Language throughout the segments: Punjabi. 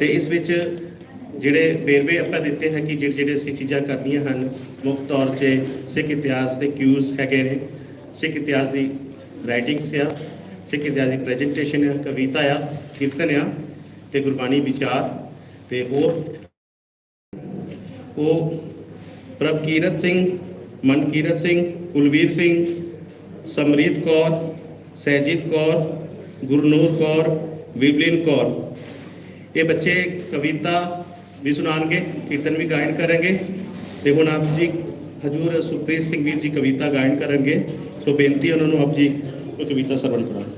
ਤੇ ਇਸ ਵਿੱਚ ਜਿਹੜੇ ਵੇਰਵੇ ਆਪਾਂ ਦਿੱਤੇ ਹੈ ਕਿ ਜਿਹੜੇ ਜਿਹੜੇ ਅਸੀਂ ਚੀਜ਼ਾਂ ਕਰਨੀਆਂ ਹਨ, ਮੁੱਖ ਤੌਰ 'ਤੇ ਸਿੱਖ ਇਤਿਹਾਸ ਦੇ ਕਿਊਜ਼ ਹੈਗੇ ਨੇ। ਸਿੱਖ ਇਤਿਹਾਸ ਦੀ ਰਾਈਟਿੰਗਸ ਆ, ਸਿੱਖ ਇਤਿਹਾਸ ਦੀ ਪ੍ਰੈਜੈਂਟੇਸ਼ਨ ਆ, ਕਵਿਤਾ ਆ, ਕੀਰਤਨ ਆ ਤੇ ਗੁਰਬਾਣੀ ਵਿਚਾਰ ਤੇ ਹੋਰ। ਉਹ ਪ੍ਰਭਕੀਰਤ ਸਿੰਘ, ਮਨਕੀਰਤ ਸਿੰਘ, ਕੁਲਵੀਰ ਸਿੰਘ, ਸਮਰੀਤ ਕੌਰ, ਸਹਿਜੀਤ ਕੌਰ, ਗੁਰਨੂਰ ਕੌਰ ਵਿਬਲਿਨ ਕੌਰ। ਇਹ ਬੱਚੇ ਕਵਿਤਾ ਵੀ ਸੁਣਾਉਣਗੇ, ਕੀਰਤਨ ਵੀ ਗਾਇਨ ਕਰਨਗੇ ਤੇ ਹੁਣ ਆਪ ਜੀ ਹਜੂਰ ਸੁਪ੍ਰੀਤ ਸਿੰਘ ਵੀਰ ਜੀ ਕਵਿਤਾ ਗਾਇਨ ਕਰਨਗੇ। ਸੋ ਬੇਨਤੀ ਉਹਨਾਂ ਨੂੰ ਆਪ ਜੀ ਕੋਈ ਕਵਿਤਾ ਸਰਵਣ ਕਰਾਉਣ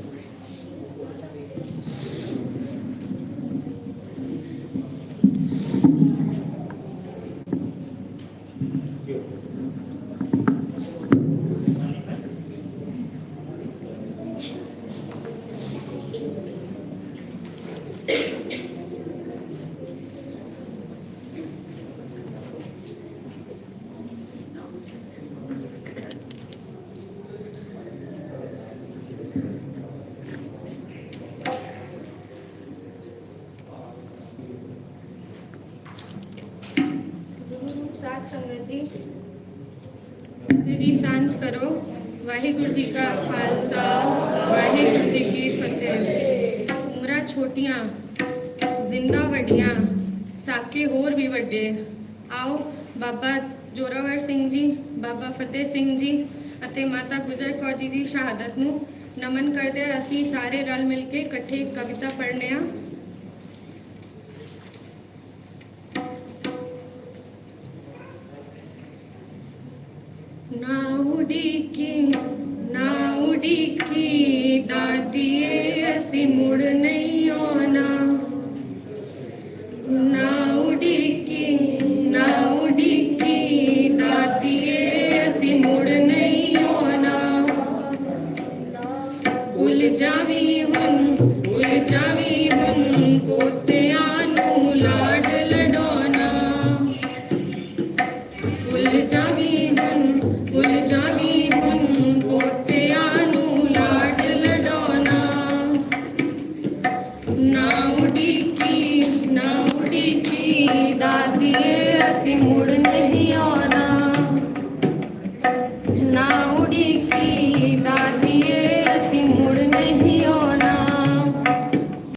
ਗੁਰੂ ਸੰਗਤ ਜੀ। ਦੀ ਸਾਂਝ ਕਰੋ। ਵਾਹਿਗੁਰੂ ਜੀ ਕਾ ਖਾਲਸਾ, ਵਾਹਿਗੁਰੂ ਜੀ ਕੀ ਫਤਿਹ। ਉਮਰਾਂ ਛੋਟੀਆਂ, ਜ਼ਿੰਦਾ ਵੱਡੀਆਂ, ਸਾਕੇ ਹੋਰ ਵੀ ਵੱਡੇ। ਆਓ ਬਾਬਾ ਜੋਰਾਵਰ ਸਿੰਘ ਜੀ, ਬਾਬਾ ਫਤਿਹ ਸਿੰਘ ਜੀ ਅਤੇ ਮਾਤਾ ਗੁਜਰ ਕੌਰ ਜੀ ਦੀ ਸ਼ਹਾਦਤ ਨੂੰ ਨਮਨ ਕਰਦੇ ਅਸੀਂ ਸਾਰੇ ਰਲ ਮਿਲ ਕੇ ਇਕੱਠੇ ਕਵਿਤਾ ਪੜ੍ਹਨੇ ਆ ਨਾ ਉਡੀਕੀ ਨਾ ਉਡੀਕੀ ਦਾਤੀਏ ਅਸੀਂ ਨਾ ਉਡੀਕੀ ਨਾ ਉਡੀਕੀ ਦਾਦੀਏ